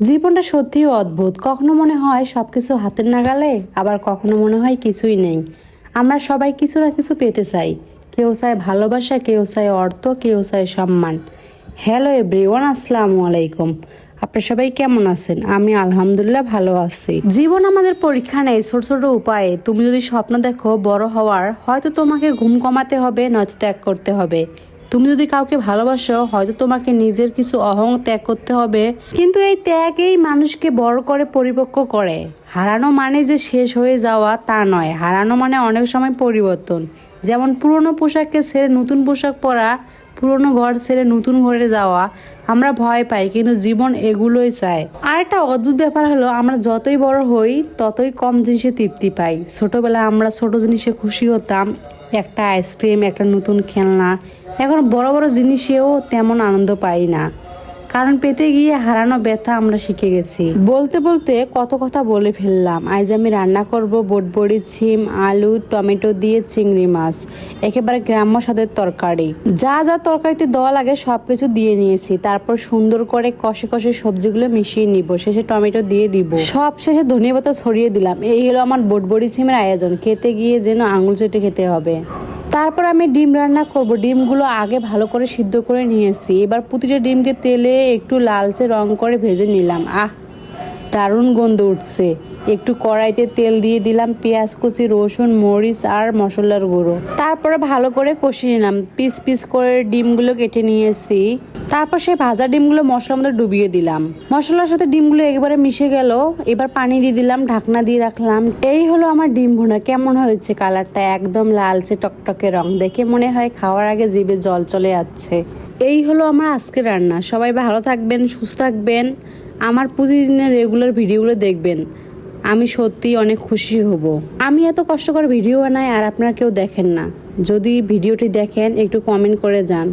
জীবনটা সত্যিই অদ্ভুত। কখনো মনে হয় সব কিছু হাতের নাগালে, আবার কখনো মনে হয় কিছুই নেই। আমরা সবাই কিছু না কিছু পেতে চাই। কেউ চায় ভালোবাসা, কেউ চায় অর্থ, কেউ চায় সম্মান। হ্যালো এভরিওয়ান আসসালামু আলাইকুম। আপনারা সবাই কেমন আছেন? আমি আলহামদুলিল্লাহ ভালো আছি। জীবন আমাদের পরীক্ষা নেই, ছোট ছোট উপায়ে। তুমি যদি স্বপ্ন দেখো বড় হওয়ার, হয়তো তোমাকে ঘুম কমাতে হবে, নয়তো ত্যাগ করতে হবে। তুমি যদি কাউকে ভালোবাসো, হয়তো তোমাকে নিজের কিছু অহং ত্যাগ করতে হবে। কিন্তু এই ত্যাগেই মানুষকে বড় করে পরিপক্ক করে। হারানো মানে যে শেষ হয়ে যাওয়া, তা নয়। হারানো মানে অনেক সময় পরিবর্তন। যেমন পুরনো পোশাককে ছেড়ে নতুন পোশাক পরা, পুরনো ঘর ছেড়ে নতুন ঘরে যাওয়া, আমরা ভয় পাই, কিন্তু জীবন এগুলোই চায়। আর একটা অদ্ভুত ব্যাপার হলো, আমরা যতই বড় হই, ততই কম জিনিসে তৃপ্তি পাই। ছোটবেলায় আমরা ছোট জিনিসে খুশি হতাম একটা আইসক্রিম একটা নতুন খেলনা। এখন বড় বড় জিনিসেও তেমন আনন্দ পাই না। কারণ পেতে গিয়ে হারানো ব্যথা আমরা শিখে গেছি। বলতে বলতে কত কথা বলে ফেললাম। আজ আমি রান্না করব বটবড়ি, ছিম, আলু, টমেটো দিয়ে চিংড়ি মাছ। একেবারে গ্রাম্য স্বাদের তরকারি। যা যা তরকারিতে দেওয়া লাগে সব কিছু দিয়ে নিয়েছি। তারপর সুন্দর করে কষে কষে সবজিগুলো মিশিয়ে নিব। শেষে টমেটো দিয়ে দিব। সব শেষে ধনিয়া পাতা ছড়িয়ে দিলাম। এই হলো আমার বটবড়ি, ছিমের আয়োজন। খেতে গিয়ে যেন আঙুল চেটে খেতে হবে। তারপর আমি ডিম রান্না করব। ডিমগুলো আগে ভালো করে সিদ্ধ করে নিয়েছি। এবার প্রতিটা ডিমকে তেলে একটু লালচে রং করে ভেজে নিলাম। আহ! দারুণ গন্ধ উঠছে। একটু কড়াইতে তেল দিয়ে দিলাম পেঁয়াজ, কুচি, রসুন, মরিচ আর মশলার গুঁড়ো। তারপরে ভালো করে কষিয়ে নিলাম। পিস পিস করে ডিমগুলো কেটে নিয়েছি। তারপর সেই ভাজা ডিমগুলো মশলার মধ্যে ডুবিয়ে দিলাম। মশলার সাথে ডিমগুলো একেবারে মিশে গেল। এবার পানি দিয়ে দিলাম, ঢাকনা দিয়ে রাখলাম। এই হলো আমার ডিম ভুনা। কেমন হয়েছে কালারটা? একদম লালচে টকটকে রং। দেখে মনে হয় খাওয়ার আগে জিভে জল চলে যাচ্ছে। এই হলো আমার আজকে রান্না। সবাই ভালো থাকবেন, সুস্থ থাকবেন। আমার প্রতিদিনের রেগুলার ভিডিওগুলো দেখবেন। আমি সত্যিই অনেক খুশি হব। আমি এত কষ্ট করে ভিডিও বানাই আর আপনারা কেউ দেখেন না। যদি ভিডিওটি দেখেন, একটু কমেন্ট করে যান।